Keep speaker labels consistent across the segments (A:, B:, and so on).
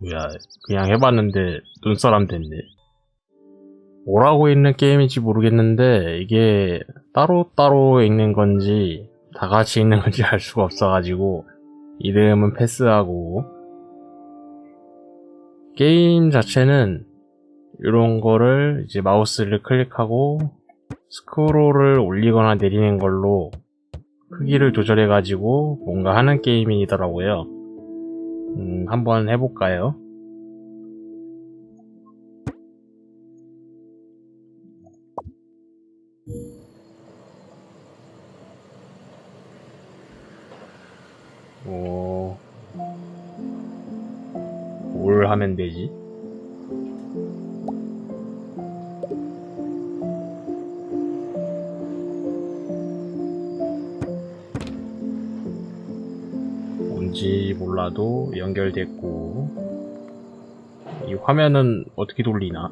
A: 뭐야, 그냥 해봤는데 눈사람 됐네. 뭐라고 있는 게임인지 모르겠는데 이게 따로따로 읽는 건지 다 같이 읽는 건지 알 수가 없어가지고 이름은 패스하고 게임 자체는 이런 거를 이제 마우스를 클릭하고 스크롤을 올리거나 내리는 걸로 크기를 조절해가지고 뭔가 하는 게임이더라고요. 음, 한번 해볼까요? 어, 뭘 하면 되지? 뭔지 몰라도 연결됐고 이 화면은 어떻게 돌리나?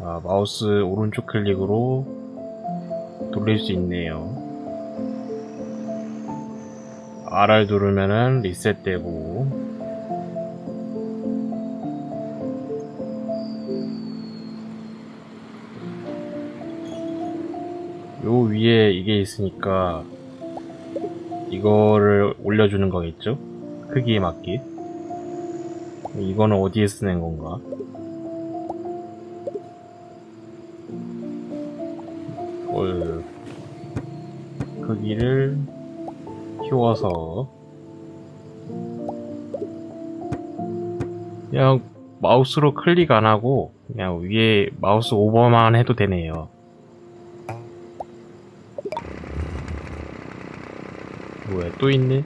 A: 아, 마우스 오른쪽 클릭으로 돌릴 수 있네요. R을 누르면은 리셋되고 요 위에 이게 있으니까 이거를 올려주는 거겠죠? 크기에 맞게 이거는 어디에 쓰는 건가? 어, 크기를 키워서 그냥 마우스로 클릭 안 하고 그냥 위에 마우스 오버만 해도 되네요. 뭐야 또 있네?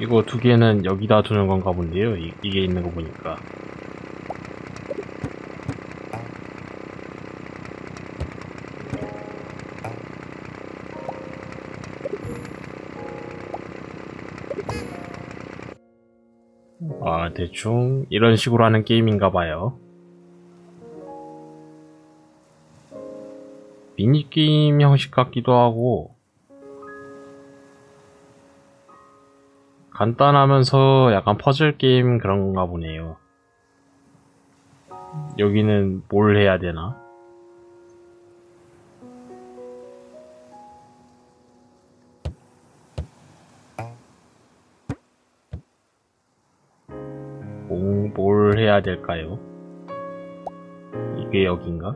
A: 이거 두 개는 여기다 두는 건가 본데요. 이, 이게 있는 거 보니까. 아, 대충 이런 식으로 하는 게임인가 봐요. 미니게임 형식 같기도 하고, 간단하면서 약간 퍼즐 게임 그런 건가 보네요. 여기는 뭘 해야 되나? 뭐, 뭘 해야 될까요? 이게 여긴가?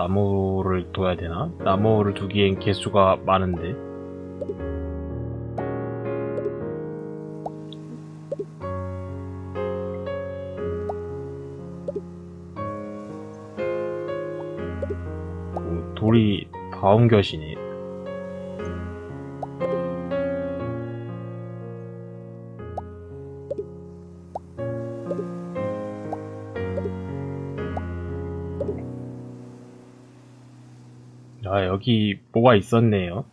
A: 나무를 둬야 되나? 나무를 두기엔 개수가 많은데. 오, 돌이 다 옮겨지네. 아, 여기 뭐가 있었네요.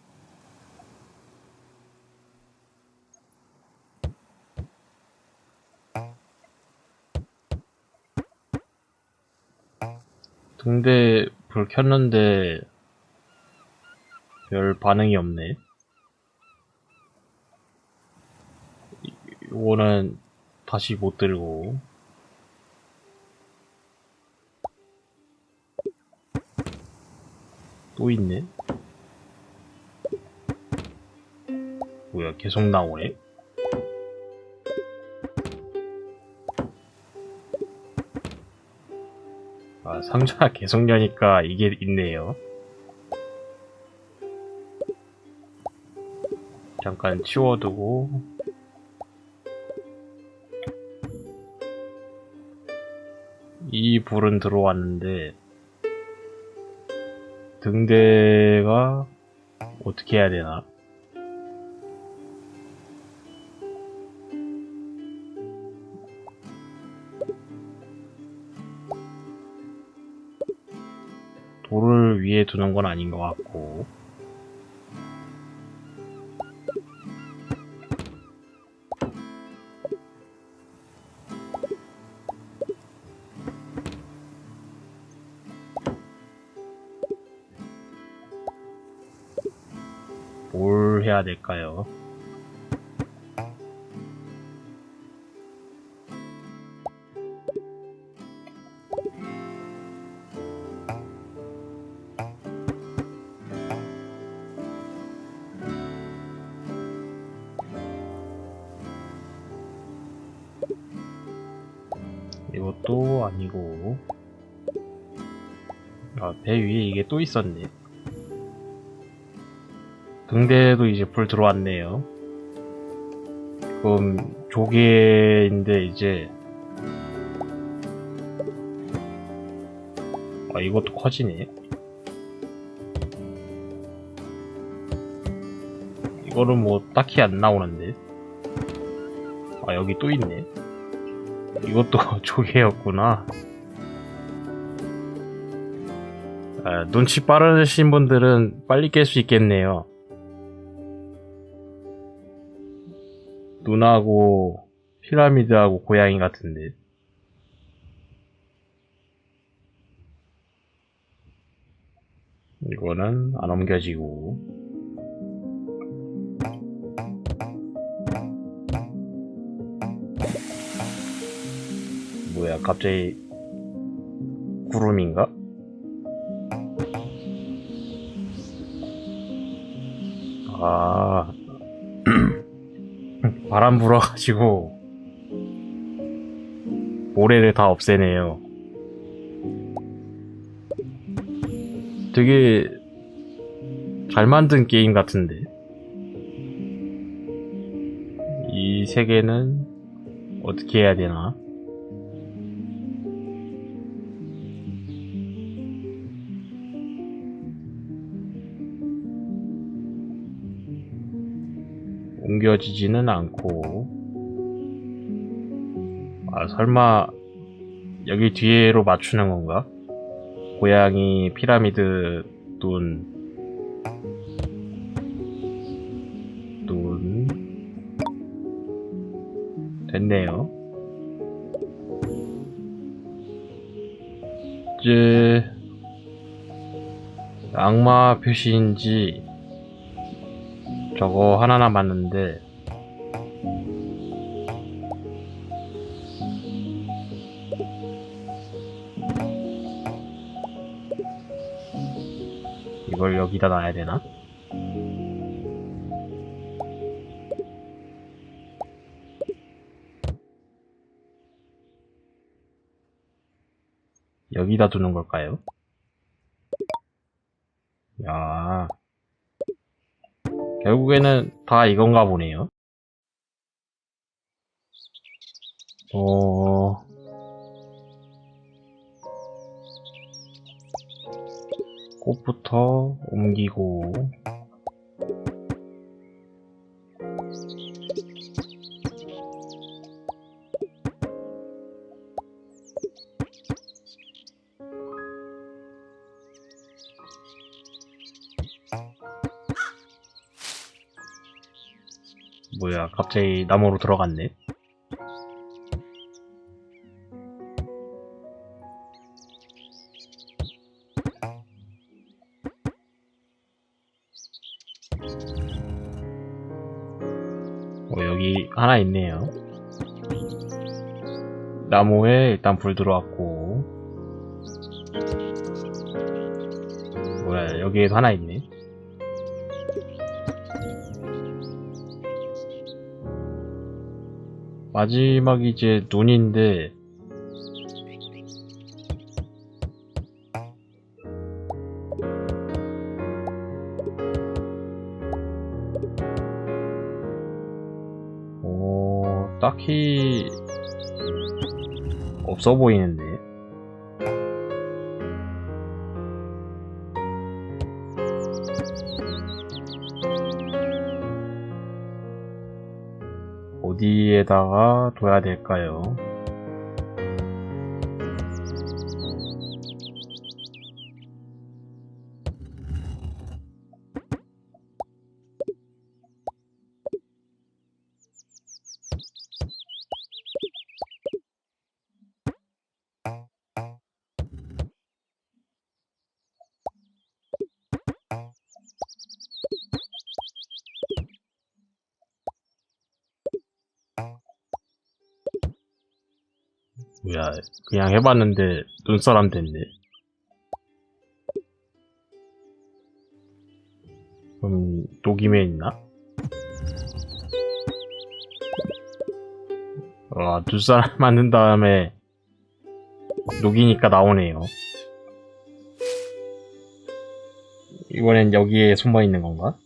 A: 등대 불 켰는데 별 반응이 없네. 이- 이거는 다시 못 들고. 또 있네. 뭐야, 계속 나오네? 아, 상자 계속 여니까 이게 있네요. 잠깐 치워두고. 이 불은 들어왔는데, 등대가 어떻게 해야 되나? 돌을 위에 두는 건 아닌 것 같고 뭘 해야 될까요? 이것도 아니고 아, 배 위에 이게 또 있었네 등대에도 이제 불 들어왔네요 그럼 조개인데 이제 아 이것도 커지네 이거는 뭐 딱히 안 나오는데 아 여기 또 있네 이것도 조개였구나. 아, 눈치 빠르신 분들은 빨리 깰 수 있겠네요. 눈하고 피라미드하고 고양이 같은데. 이거는 안 옮겨지고. 뭐야, 갑자기 구름인가? 아, 바람 불어가지고 모래를 다 없애네요. 되게 잘 만든 게임 같은데. 이 세계는 어떻게 해야 되나? 옮겨지지는 않고 아 설마 여기 뒤에로 맞추는 건가? 고양이 피라미드 눈 눈. 됐네요. 이제 악마 표시인지 저거 하나 남았는데 이걸 여기다 놔야 되나? 여기다 두는 걸까요? 야, 결국에는 다 이건가 보네요. 어, 꽃부터 옮기고, 뭐야, 갑자기 나무로 들어갔네. 어, 여기 하나 있네요. 나무에 일단 불 들어왔고. 뭐야, 여기에도 하나 있네. 마지막이 이제 눈인데 어, 딱히 없어 보이는데 어디에다가 둬야 될까요? 뭐야 그냥 해봤는데 눈사람 됐네 그럼 녹임에 있나? 아 눈사람 만든 다음에 녹이니까 나오네요 이번엔 여기에 숨어 있는 건가?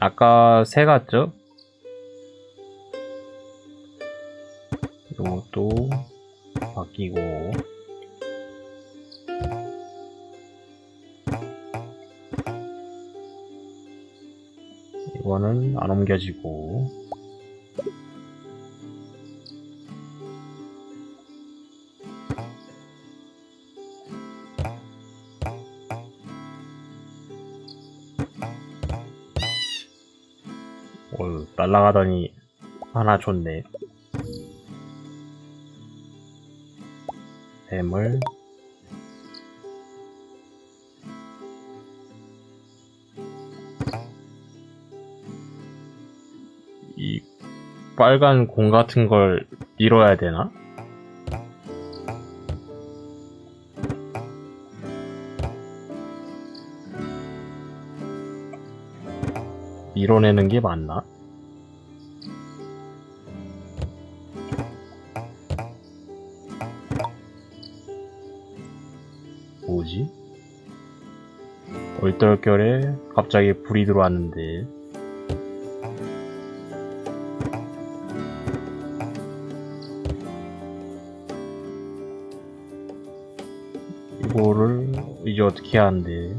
A: 아까 새 같죠? 바뀌고 이거는 안 옮겨지고 어, 날라가더니 하나 줬네. 뱀을 이 빨간 공 같은 걸 밀어야 되나? 밀어내는 게 맞나? 뭐지? 얼떨결에 갑자기 불이 들어왔는데 이거를 이제 어떻게 하는데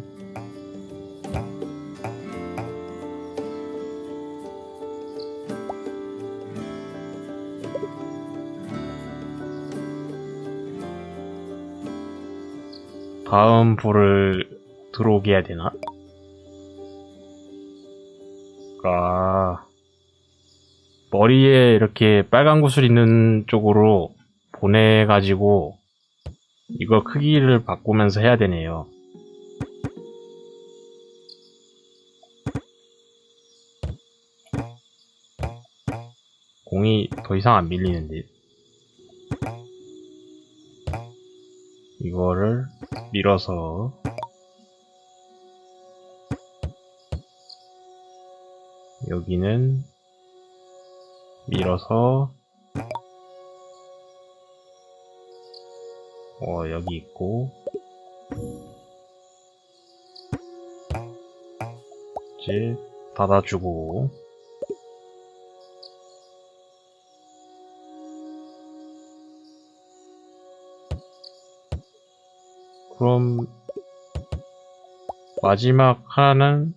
A: 다음 불을 들어오게 해야 되나? 아, 머리에 이렇게 빨간 구슬 있는 쪽으로 보내가지고 이거 크기를 바꾸면서 해야 되네요. 공이 더 이상 안 밀리는데. 이거를 밀어서 여기는 밀어서 어 여기 있고 닫아주고 그럼 마지막 하나는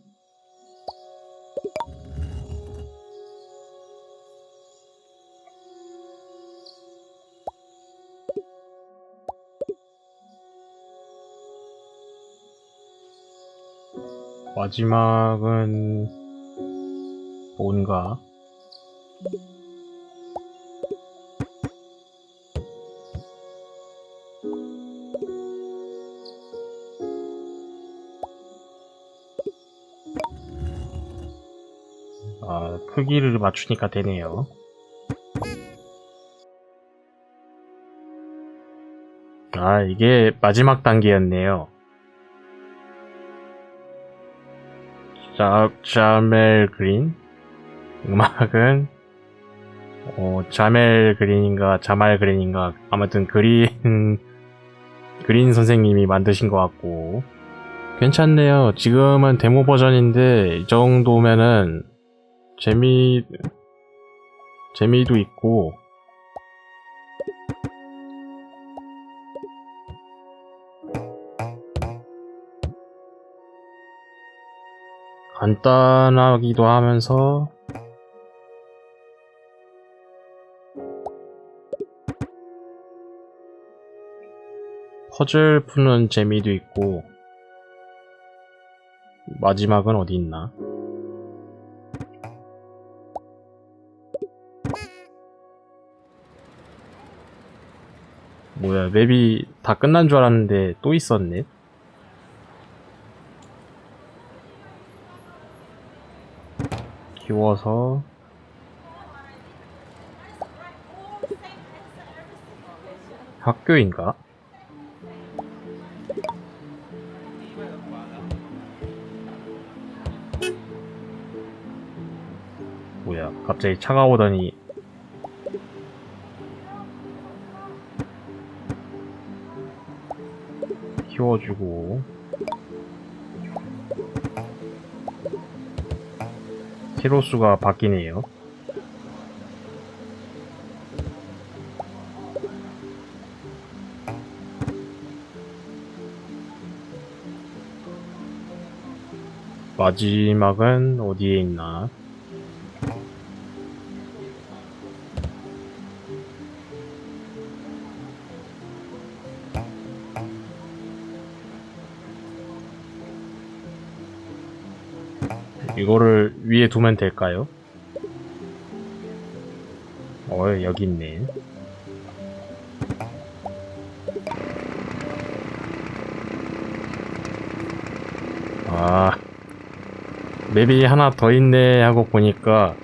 A: 마지막은 뭔가 아, 크기를 맞추니까 되네요. 아, 이게 마지막 단계였네요. 자, 자멜 그린. 음악은, 어, 자멜 그린인가, 자말 그린인가, 아무튼 그린, 그린 선생님이 만드신 것 같고. 괜찮네요. 지금은 데모 버전인데, 이 정도면은, 재미, 재미도 있고, 간단하기도 하면서, 퍼즐 푸는 재미도 있고, 마지막은 어디 있나? 뭐야, 맵이 다 끝난 줄 알았는데 또 있었네? 키워서 학교인가? 뭐야, 갑자기 차가 오더니 키워주고 키로수가 바뀌네요. 마지막은 어디에 있나? 이거를 위에 두면 될까요? 어, 여기 있네. 아, 맵이 하나 더 있네 하고 보니까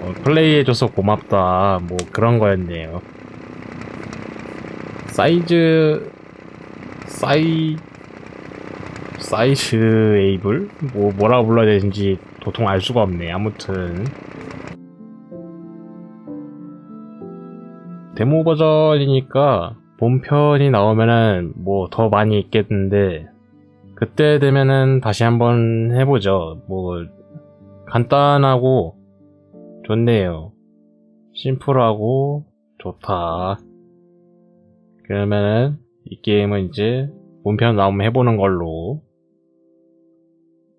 A: 어, 플레이해줘서 고맙다 뭐 그런 거였네요. 사이즈 사이 사이즈 에이블 뭐 뭐라 불러야 되는지 도통 알 수가 없네. 아무튼 데모 버전이니까 본편이 나오면은 뭐 더 많이 있겠는데 그때 되면은 다시 한번 해보죠. 뭐 간단하고 좋네요. 심플하고 좋다. 그러면은 이 게임은 이제 본편 나오면 해보는 걸로